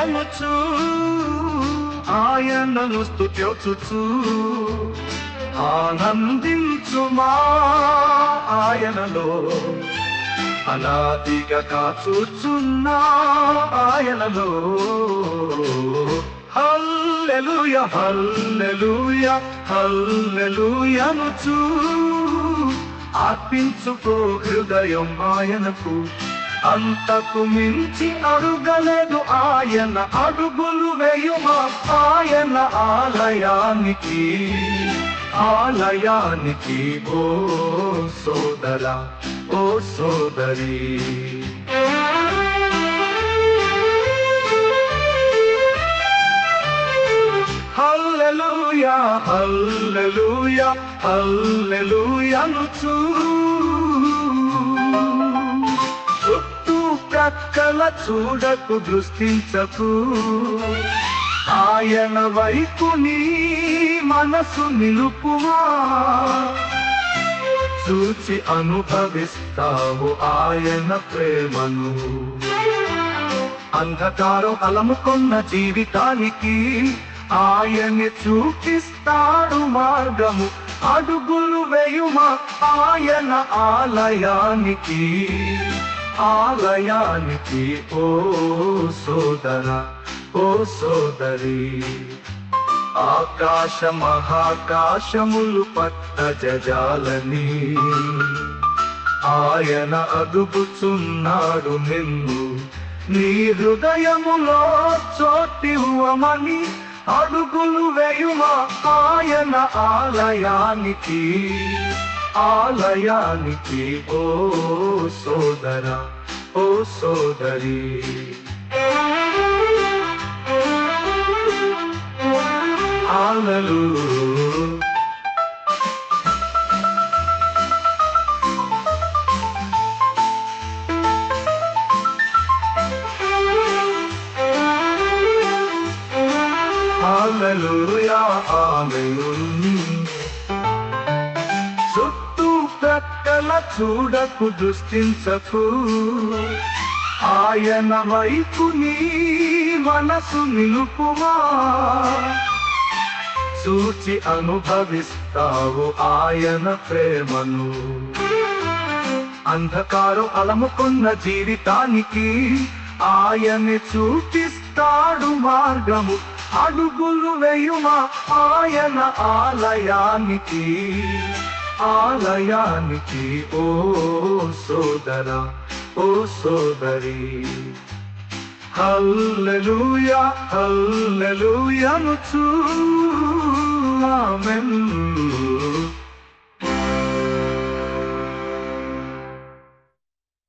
అనుచు ఆయనను స్తుత్యొచ్చుచు ఆనందించుమా ఆయనలో అనాదిగా కాచుచున్నా ఆయనలో. హల్లెలుయ హల్లెలుయ హల్లెలుయనుచు అర్పించుకో హృదయం ఆయనకు. అంతకు మించి అడుగలేదు ఆయన. అడుగులు వేయుమా ఆయన ఆలయానికి ఆలయానికి. ఓ సోదర ఓ సోదరి. హల్లెలూయా హల్లెలూయా హల్లెలూయనుచు చూ కక్కల చూడకు దృష్టించకు. ఆయన వైపు నీ మనసు నిలుపువా చూచి అనుభవిస్తావు ఆయన ప్రేమను. అంధకారం అలముకున్న జీవితానికి ఆయన చూపిస్తాడు మార్గము. అడుగులు వేయుమా ఆయన ఆలయానికి? ఆలయానికి ఓ సోదర ఓ సోదరి. ఆకాశ మహాకాశములు పట్ట జజాలని. ఆయన అదుపుచున్నాడు నిన్ను నీ హృదయములో చోటివ్వమని అడుగులు వేయుమా ఆయన ఆలయానికి? ఆలయానికి ఓ సోదర ఓ సోదరి. ఆలలు. హల్లెలూయా ఆమేన్ చూడకు దృష్టించకు. ఆయన వైపు నీ మనసు నిలుపుమా? చూచి అనుభవిస్తావు ఆయన ప్రేమను. అంధకారం అలముకున్న జీవితానికి ఆయన చూపిస్తాడు మార్గము. అడుగులు వేయుమా ఆయన ఆలయానికి? ఆలయానికి ఓ సోదర ఓ సోదరి హల్లెలూయా హల్లెలూయాను చూ ఆమెన్